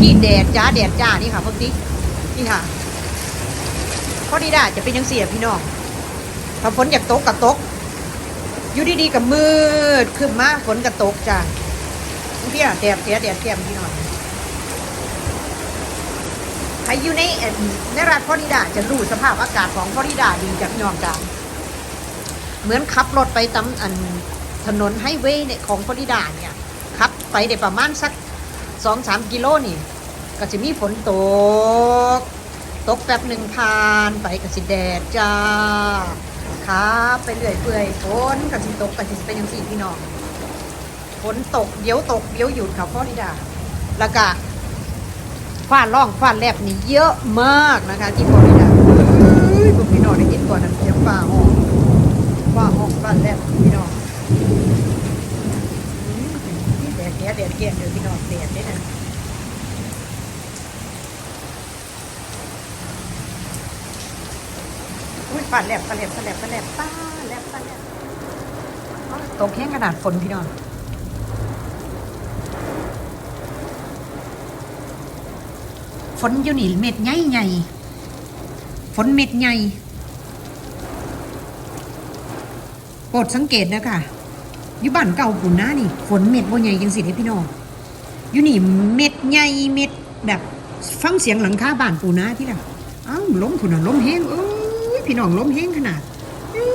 กี้แดดจ้าแดดจ้านี่ค่ะพวกนี้นี่ค่ะพอดีได้จะเป็นยังเสียพี่น้องถ้าฝนอยากตกกับตก อยู่ดีๆกับมืดขึ้นมาฝนกับตกจ้าเพี่ยแดดเสียแดดแก้มพี่น้องใครอยู่ในในรัฐฟลอริดาจะรู้สภาพอากาศของฟลอริดาดีจากพี่น้องจ้าเหมือนขับรถไปตามอันถนนไฮเวย์เนี่ยของฟลอริดาเนี่ยขับไปได้ประมาณสักสองสามกิโลนี่ ก็จะมีฝนตก ตกแป๊บหนึ่งผ่านไปก็สิแดดจ้าครับไปเรื่อยเปื่อยฝนก็สิตกก็สิเป็นยังสี่พี่น้องฝนตกเดี๋ยวตกเดี๋ยวหยุดค่ะพ่อนิดาแล้วก็ฟ้าร่องฟ้าแลบนี่เยอะมากนะคะ ที่ฟลอริดาเฮ้ยพวกพี่น้องได้ยินก่อนนั้นเสียงฟ้าห้องฟ้าห้องฟ้าแลบพี่น้องอืมแดดแดดแดดแก่เดี๋ยวพี่น้องแดดได้นะ อุ้ย ปาแลบปาแลบปาแลบปาแลบป้าแลบปาแลบตกแห้งขนาดฝนพี่น้องฝนอยู่นี่เม็ดใหญ่ใหญ่ฝนเม็ดใหญ่โปรดสังเกตนะค่ะอยู่บ้านเก่าปุ่นนะนี่ ฝนเม็ดบ่ใหญ่ยังสิให้พี่น้องอยู่นี่เม็ดใหญ่เม็ดแบบ ฟังเสียงหลังคาบ้านปูนะที่ละอ้าวล้มผุนน่ะล้มแห้งเอ้ย พี่น้องล้มแห้งขนาดอุ้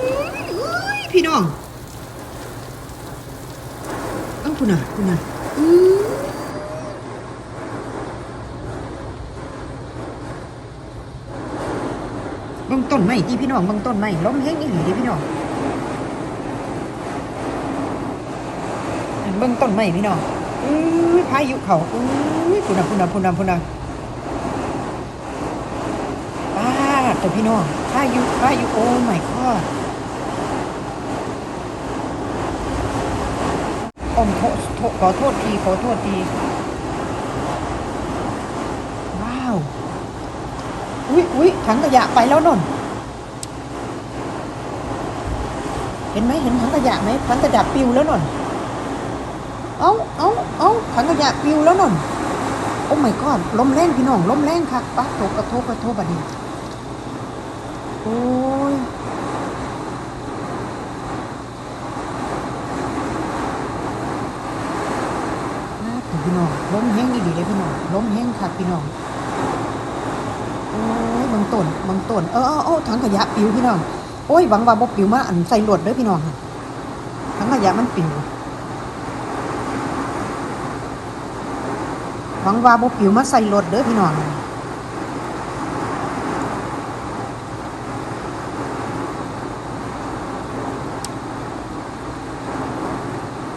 ยพี่น้อง เอ้าคุณน่ะคุณน่ะอื้อบางต้นไม้ที่พี่น้องบางต้นไม้ล้มแห้งอีหลีเด้พี่น้องเบิ่งต้นไม้พี่น้องอื้อพายุเขาอื้อพุ่นน่ะพุ่นน่ะพุ่นน่ะพุ่นน่ะ ป้าด แต่พี่น้องพายุพายุโอ้ไม่กอดอมโทษขอโทษทีขอโทษที ว้าว อุ๊ยอุ๊ยถังขยะไปแล้วนนเห็นไหมเห็นถังขยะไหมถังขยะปิวแล้วนนเอ้าเอ้าเอ้าถังขยะปิวแล้วนนโอ้ไม่กอดลมแรงพี่น้องล้มแรงค่ะป้าตกกระทบกระทบบัดนี้ โอ้ยน่าถึงพี่น้องล้มแห้งอีดีเลยพี่น้องล้มแห้งค่ะพี่น้องโอ้ยบางต้นบางต้นเออเออถังขยะปิวพี่น้องโอ้ยหวังว่าบ่ปิวมาอันใส่รถเด้อพี่น้องค่ะถังขยะมันปิวหวังว่าบ่ปิวมาใส่รถเด้อพี่น้อง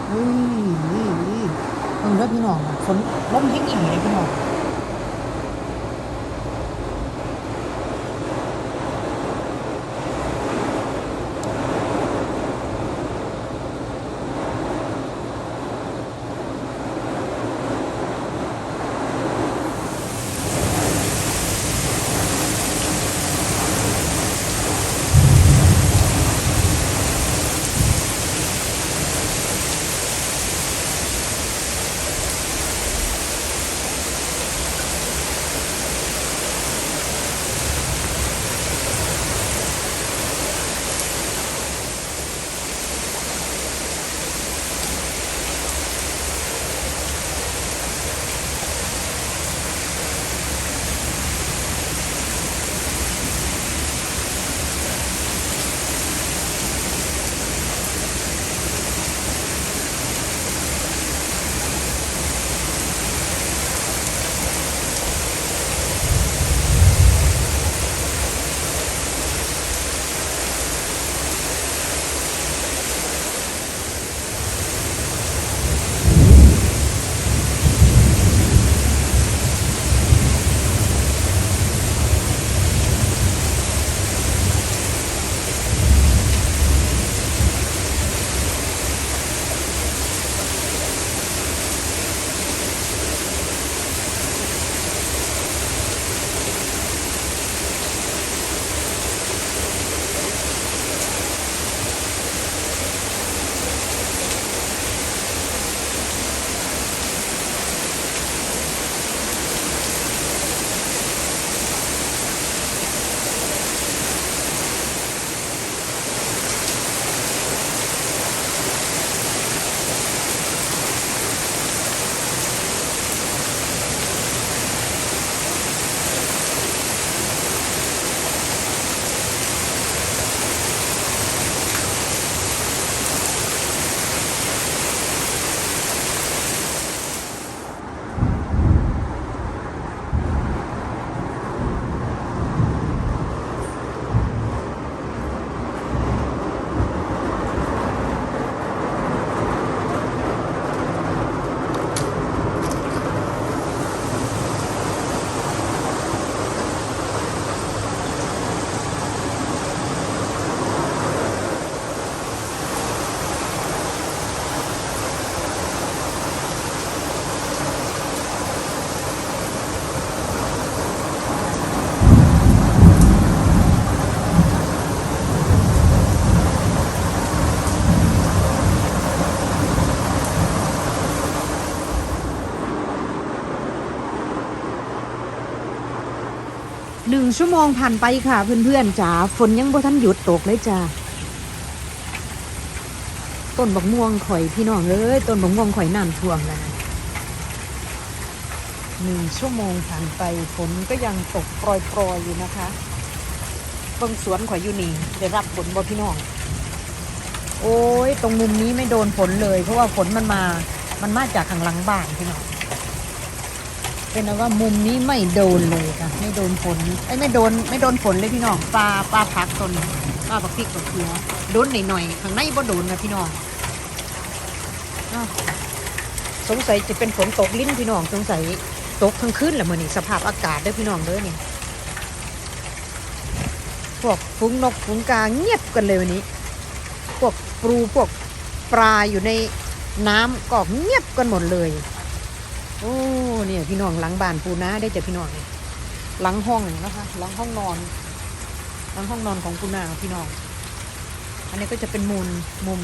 เฮ้ยนี่นี่เพิ่งเลิ กพี่น้องอะฝ หนึ่งชั่วโมงผ่านไปค่ะเพื่อนๆจ๋าฝนยังบ่ทันหยุดตกเลยจ้าต้นบักม่วงข่อยพี่น้องเอ้ยต้นบักม่วงข่อยน้ำท่วมแล้วนะหนึ่งชั่วโมงผ่านไปฝนก็ยังตกโปรยๆอยู่นะคะเบิ่งสวนข่อยอยู่นี่ได้รับฝนบ่พี่น้อง โอ้ยตรงมุมนี้ไม่โดนฝนเลย เพราะว่าฝนมันมา มันมาจากข้างหลังบ้านพี่น้อง เป็นเอาว่ามุมนี้ไม่โดนเลยค่ะ ไม่โดนฝนไอ้ไม่โดนไม่โดนฝนเลยพี่น้องปลาปลาพักตนปลาปักพริกปักเขียวโดนหน่อยๆข้างในบ่โดนนะพี่น้องอสงสัยจะเป็นฝนตกลิ้นพี่น้องสงสัยตกทั้งคืนแหละมื่อนี้สภาพอากาศด้อพี่น้องเด้อนี่พวกฝูงนกฝูงกาเงียบกันเลยวันนี้ พวกปลูพวกปลาอยู่ในน้ำก็เงียบกันหมดเลย โอ้เนี่ยพี่น้องหลังบ้านปูนาได้จากพี่น้องหลังห้องนะคะหลังห้องนอน หลังห้องนอนของปูนาพี่น้อง อันนี้ก็จะเป็นมุมมุม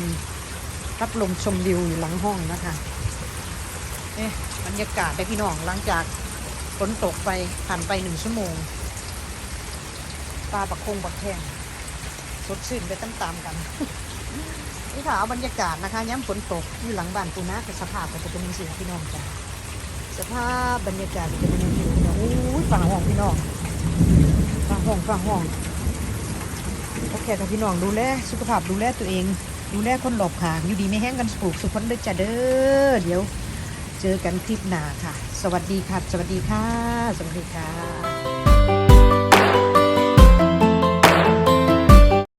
รับลมชมวิวอยู่หลังห้องนะคะเอ๊บรรยากาศได้พี่น้องหลังจากฝนตกไปผ่านไปหนึ่งชั่วโมงปลาปักคงปักแข้งสดชื่นไปตามๆกันนี่ค่ะเอาบรรยากาศนะคะย้ำฝนตกอยู่หลังบ้านปูนากับสภาพก็จะเป็นอย่างนี้พี่น้องจ้ะ สภาพบรรยากาศจะเป็นยังไงเนี่ยโอ้ยฝั่งห้องพี่น้องฝั่งห้องฝั่งห้องโอเคกับพี่น้องดูแลสุขภาพดูแลตัวเอง ดูแลคนหลบค่ะอยู่ดีไม่แห้งกันสุขสุขคนเด้อจ้ะเด้อเดี๋ยว เจอกันคลิปหน้าค่ะ สวัสดีค่ะ สวัสดีค่ะ สวัสดีค่ะ